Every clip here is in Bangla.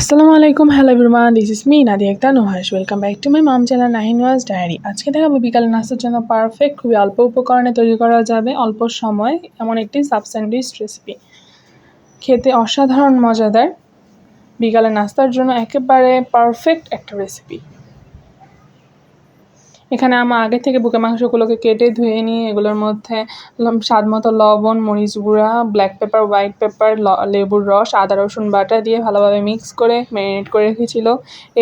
আসসালামু আলাইকুম, hello everyone this is me Nadi একটা নোহাস welcome back to my mom channel Nahin was diary আজকে দেখাবো বিকালে নাস্তার জন্য পারফেক্ট খুবই অল্প উপকরণে তৈরি করা যাবে, অল্প সময়, এমন একটি সাব স্যান্ডউইচ রেসিপি খেতে অসাধারণ, মজাদার। বিকালে নাস্তার জন্য একেবারে পারফেক্ট একটা রেসিপি এখানে আমার আগে থেকে বুকে মাংসগুলোকে কেটে ধুয়ে নিয়ে এগুলোর মধ্যে স্বাদ মতো লবণ, মরিচ গুঁড়া ব্ল্যাক পেপার হোয়াইট পেপার লেবুর রস, আদা, রসুন বাটা দিয়ে ভালোভাবে মিক্স করে ম্যারিনেট করে রেখেছিল।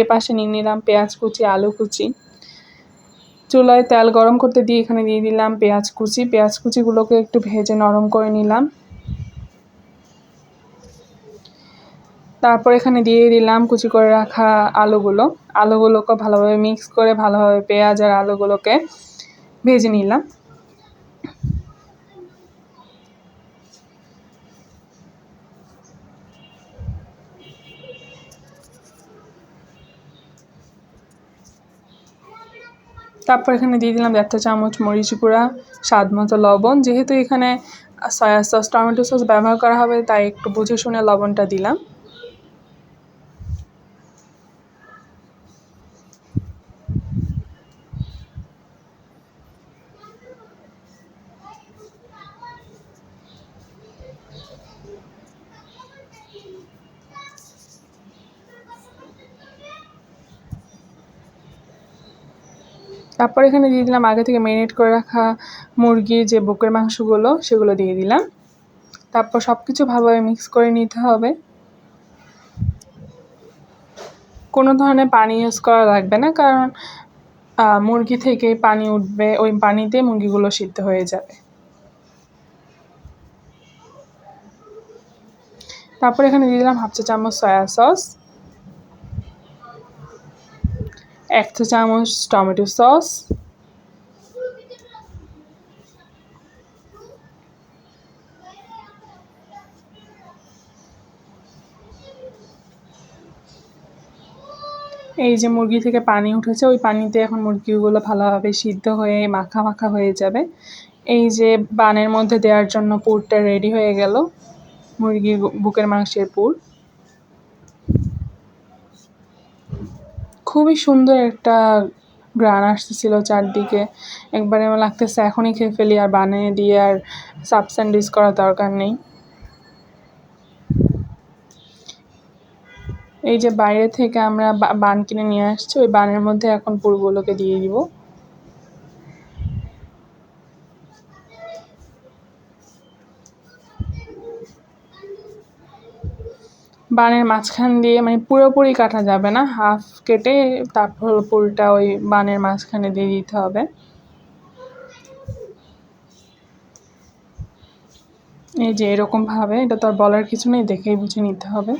এ পাশে নিয়ে নিলাম পেঁয়াজ কুচি, আলু কুচি। চুলায় তেল গরম করতে দিয়ে এখানে দিয়ে দিলাম পেঁয়াজ কুচি। পেঁয়াজ কুচিগুলোকে একটু ভেজে নরম করে নিলাম। তারপর এখানে দিয়ে দিলাম কুচি করে রাখা আলুগুলো। আলুগুলোকে ভালোভাবে মিক্স করে ভালোভাবে পেঁয়াজ আর আলুগুলোকে ভেজে নিলাম। তারপর এখানে দিয়ে দিলাম দেড়টা চামচ মরিচ গুঁড়া, স্বাদ মতো লবণ। যেহেতু এখানে সয়া সস টমেটো সস ব্যবহার করা হবে, তাই একটু বুঝে শুনে লবণটা দিলাম। তারপর এখানে দিয়ে দিলাম আগে থেকে ম্যারিনেট করে রাখা মুরগির যে বুকের মাংসগুলো, সেগুলো দিয়ে দিলাম। তারপর সব কিছু ভালোভাবে মিক্স করে নিতে হবে। কোনো ধরনের পানি ইউজ করা লাগবে না, কারণ মুরগি থেকে পানি উঠবে, ওই পানিতে মুরগিগুলো সিদ্ধ হয়ে যাবে। তারপর এখানে দিয়ে দিলাম হাফ চা চামচ সয়া সস এক চা চামচ টমেটো সস। এই যে মুরগি থেকে পানি উঠেছে, ওই পানিতে এখন মুরগিগুলো ভালোভাবে সিদ্ধ হয়ে মাখা মাখা হয়ে যাবে। এই যে বানের মধ্যে দেওয়ার জন্য পুরটা রেডি হয়ে গেল, মুরগির বুকের মাংসের পুর। খুবই সুন্দর একটা গ্রান আসতেছিল চারদিকে। একবারে আমার লাগতেছে এখনই খেয়ে ফেলি আর বানিয়ে দিয়ে আর সাব স্যান্ডউইচ করার দরকার নেই। এই যে বাইরে থেকে আমরা বান কিনে নিয়ে আসছি, ওই বানের মধ্যে এখন পুরগুলোকে দিয়ে দিব। বানের মাঝখান দিয়ে মানে পুরোপুরি কাটা যাবে না, হাফ কেটে তারপর পুরোটা ওই বানের মাঝখানে দিয়ে দিতে হবে। এই যে এরকমভাবে এটা তো আর বলার কিছু নেই, দেখেই বুঝে নিতে হবে।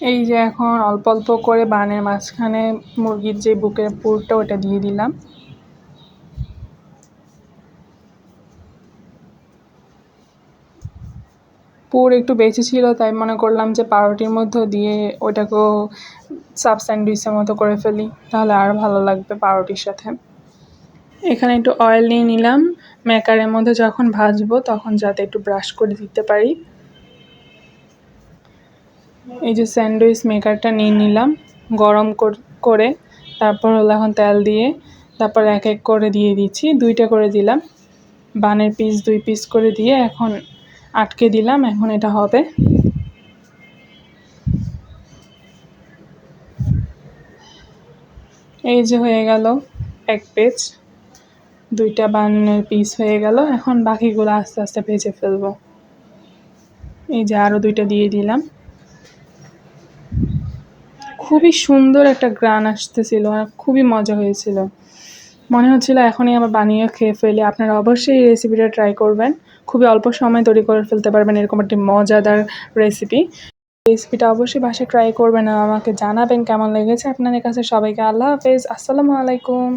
এই যে এখন অল্প অল্প করে বানের মাঝখানে মুরগির যে বুকের পুরটা ওটা দিয়ে দিলাম। পুর একটু বেশি ছিল, তাই মনে করলাম যে পাউরুটির মধ্যে দিয়ে ওটাকেও সাব স্যান্ডউইচের মতো করে ফেলি, তাহলে আরও ভালো লাগবে পাউরুটির সাথে। এখানে একটু অয়েল নিয়ে নিলাম, মেকারের মধ্যে যখন ভাজবো তখন যাতে একটু ব্রাশ করে দিতে পারি। এই যে স্যান্ডউইচ মেকারটা নিয়ে নিলাম, গরম করে তারপর হলো এখন তেল দিয়ে, তারপর এক এক করে দিয়ে দিচ্ছি, দুইটা করে দিলাম। বানের পিস দুই পিস করে দিয়ে এখন আটকে দিলাম, এখন এটা হবে। এই যে হয়ে গেল এক পেজ দুইটা বানের পিস হয়ে গেল, এখন বাকিগুলো আস্তে আস্তে ভেজে ফেলব। এই যে আরও দুইটা দিয়ে দিলাম। খুবই সুন্দর একটা গ্রান আসতেছিল আর খুবই মজা হয়েছিল। মনে হচ্ছিল এখনই আবার বানিয়ে খেয়ে ফেলে। আপনারা অবশ্যই এই রেসিপিটা ট্রাই করবেন। খুবই অল্প সময় তৈরি করে ফেলতে পারবেন এরকম একটি মজাদার রেসিপি রেসিপিটা অবশ্যই বাসায় ট্রাই করবেন আর আমাকে জানাবেন কেমন লেগেছে। আপনাদের কাছে সবাইকে আল্লাহ হাফেজ। আসসালামু আলাইকুম।